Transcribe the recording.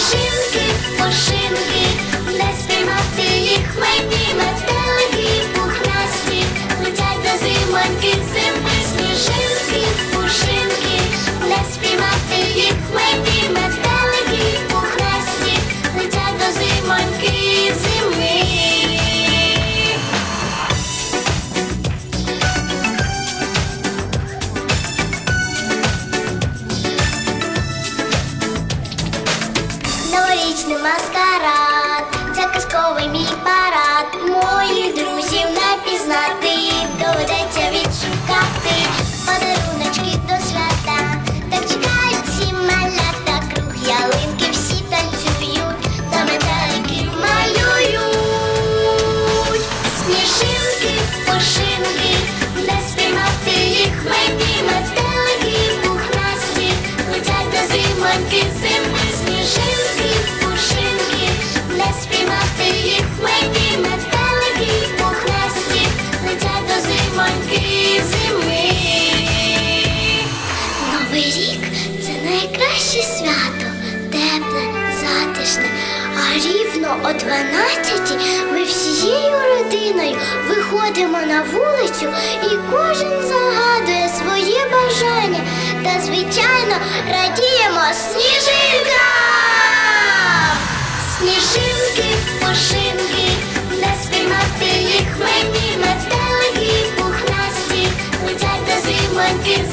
машинки, машинки, не спіймати їх мені мете. пісни маскарад, це казковий мій парад. Моїх друзів не пізнати, доведеться відшукати подаруночки до свята. Так чекають всі малята, круг ялинки, всі танцюють, та металики малюють. Сніжинки, пошинки, де спіймати їх мені метелики, пухнасті, летять до зимоньки. Новий рік це найкраще свято, тепле, затишне, а рівно о 12 ми всією родиною виходимо на вулицю і кожен загадує своє бажання та, звичайно, радіємо сніжинка. Сніжинки, пушинки, не спіймати їх мені метелики, пухнасті, летять до зимоньки.